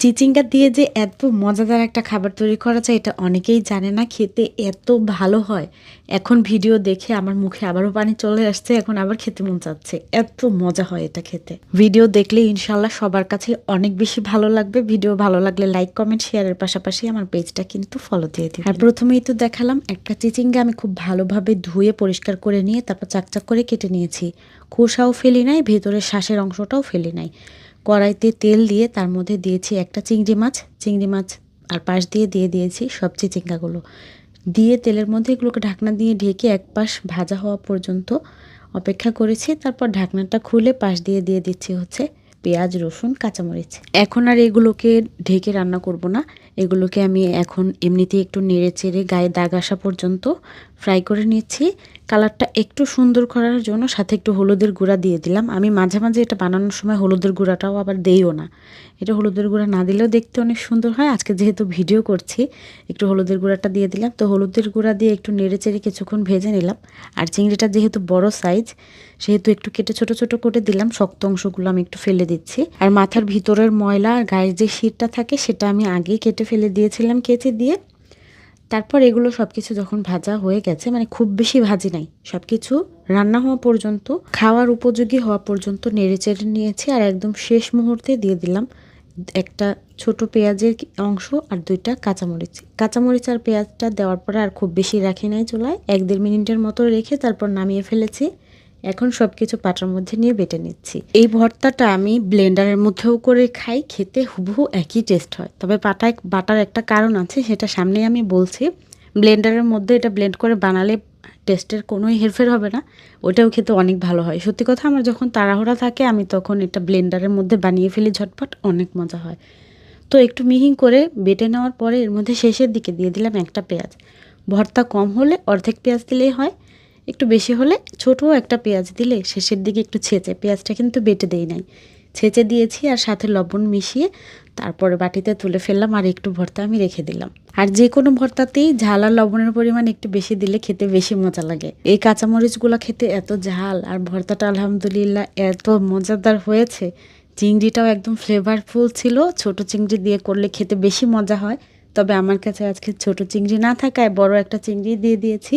চিচিঙ্গা দিয়ে যে এত মজাদার একটা খাবার তৈরি করা যায়, এটা অনেকেই জানে না, খেতে এত ভালো হয়। এখন ভিডিও দেখে আমার মুখে আবারও পানি চলে আসছে, এখন আবার খেতে মন চাচ্ছে। এত মজা হয় এটা খেতে। ভিডিও দেখলে ইনশাল্লাহ সবার কাছে অনেক বেশি ভালো লাগবে। ভিডিও ভালো লাগলে লাইক, কমেন্ট শেয়ারের পাশাপাশি আমার পেজটা কিন্তু ফলো দিয়ে দিই আর প্রথমেই তো দেখালাম, একটা চিচিঙ্গা আমি খুব ভালোভাবে ধুয়ে পরিষ্কার করে নিয়ে তারপর চাকচাক করে কেটে নিয়েছি। খোসাও ফেলি নাই, ভেতরের শ্বাসের অংশটাও ফেলি নাই। কড়াইতে তেল দিয়ে তার মধ্যে দিয়েছি একটা চিংড়ি মাছ। চিংড়ি মাছ আর পাশ দিয়ে দিয়ে দিয়েছি সব চিচিঙ্গাগুলো দিয়ে তেলের মধ্যে এগুলোকে ঢাকনা দিয়ে ঢেকে এক পাশ ভাজা হওয়া পর্যন্ত অপেক্ষা করেছি। তারপর ঢাকনাটা খুলে পাশ দিয়ে দিয়ে দিচ্ছি হচ্ছে পেঁয়াজ, রসুন, কাঁচামরিচ। এখন আর এগুলোকে ঢেকে রান্না করব না। এগুলোকে আমি এখন এমনিতেই একটু নেড়ে চেড়ে গায়ে দাগ আসা পর্যন্ত ফ্রাই করে নিচ্ছি। কালারটা একটু সুন্দর করার জন্য সাথে একটু হলুদের গুঁড়া দিয়ে দিলাম। আমি মাঝে মাঝে এটা বানানোর সময় হলুদের গুঁড়াটাও আবার দেইও না। এটা হলুদের গুঁড়া না দিলেও দেখতে অনেক সুন্দর হয়। আজকে যেহেতু ভিডিও করছি, একটু হলুদের গুঁড়াটা দিয়ে দিলাম। তো হলুদের গুঁড়া দিয়ে একটু নেড়ে চেড়ে কিছুক্ষণ ভেজে নিলাম। আর চিংড়িটা যেহেতু বড় সাইজ সেহেতু একটু কেটে ছোট ছোট করে দিলাম। শক্ত অংশগুলো আমি একটু ফেলে দিচ্ছি। আর মাথার ভিতরের ময়লা আর গায়ের যে শীতটা থাকে, সেটা আমি আগেই কেটে ফেলে দিয়েছিলাম, কেচে দিয়ে। তারপর এগুলো সব কিছু যখন ভাজা হয়ে গেছে মানে খুব বেশি ভাজি নাই সব কিছু রান্না হওয়া পর্যন্ত, খাওয়ার উপযোগী হওয়া পর্যন্ত নেড়ে চেড়ে নিয়েছি আর একদম শেষ মুহূর্তে দিয়ে দিলাম একটা ছোট পেঁয়াজের অংশ আর দুইটা কাঁচামরিচ। কাঁচামরিচ আর পেঁয়াজটা দেওয়ার পরে আর খুব বেশি রাখি নাই চুলায়, এক দেড় মিনিটের মতো রেখে তারপর নামিয়ে ফেলেছি। এখন সব কিছু পাটার মধ্যে নিয়ে বেটে নিচ্ছি। এই ভর্তাটা আমি ব্লেন্ডারের মধ্যেও করে খাই, খেতে হুবহু একই টেস্ট হয়। তবে পাটায় বাটার একটা কারণ আছে, সেটা সামনেই আমি বলছি। ব্লেন্ডারের মধ্যে এটা ব্লেন্ড করে বানালে টেস্টের কোনোই হেরফের হবে না, ওটাও খেতে অনেক ভালো হয়। সত্যি কথা, আমার যখন তাড়াহুড়া থাকে, আমি তখন এটা ব্লেন্ডারের মধ্যে বানিয়ে ফেলি ঝটপট, অনেক মজা হয়। তো একটু মিহিং করে বেটে নেওয়ার পরে এর মধ্যে শেষের দিকে দিয়ে দিলাম একটা পেঁয়াজ। ভর্তা কম হলে অর্ধেক পেঁয়াজ দিলেই হয় একটু বেশি হলে ছোটো একটা পেঁয়াজ দিলে শেষের দিকে একটু ছেঁচে, পেঁয়াজটা কিন্তু বেটে দেই নাই। ছেঁচে দিয়েছি আর সাথে লবণ মিশিয়ে তারপরে বাটিতে তুলে ফেললাম আর একটু ভর্তা আমি রেখে দিলাম। আর যে কোনো ভর্তাতেই ঝাল আর লবণের পরিমাণ একটু বেশি দিলে খেতে বেশি মজা লাগে। এই কাঁচামরিচগুলো খেতে এত ঝাল আর ভর্তাটা আলহামদুলিল্লাহ এত মজাদার হয়েছে। চিংড়িটাও একদম ফ্লেভারফুল ছিল। ছোট চিংড়ি দিয়ে করলে খেতে বেশি মজা হয়। তবে আমার কাছে আজকে ছোট চিংড়ি না থাকায় বড় একটা চিংড়ি দিয়ে দিয়েছি।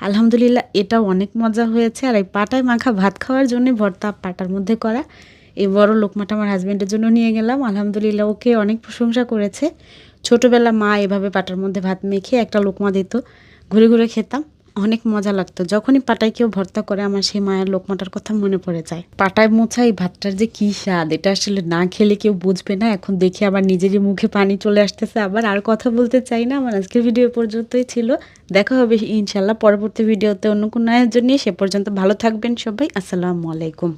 আলহামদুলিল্লাহ এটা অনেক মজা হয়েছে। আর এই পাটায় মাখা ভাত খাওয়ার জন্য ভর্তা পাটার মধ্যে করা। এই বড় লোকমাটা আমার হাজব্যান্ডের জন্য নিয়ে গেলাম। আলহামদুলিল্লাহ, ওকে অনেক প্রশংসা করেছে। ছোটবেলা মা এভাবে পাটার মধ্যে ভাত মেখে একটা লোকমা দিত। ঘুরে ঘুরে খেতাম। অনেক মজা লাগতো। যখনই পাটায় কেউ ভর্তা করে, আমার সেই মায়ের লোকমাটার কথা মনে পড়ে যায়। পাটায় মোছা এই ভাতটার যে কী স্বাদ, এটা আসলে না খেলে কেউ বুঝবে না। এখন দেখে আবার নিজেরই মুখে পানি চলে আসতেছে। আবার আর কথা বলতে চাই না। আমার আজকের ভিডিও পর্যন্তই ছিল। দেখা হবে ইনশাল্লাহ পরবর্তী ভিডিওতে অন্য কোনো আয়োজন নিয়ে। সে পর্যন্ত ভালো থাকবেন সবাই। আসসালামু আলাইকুম।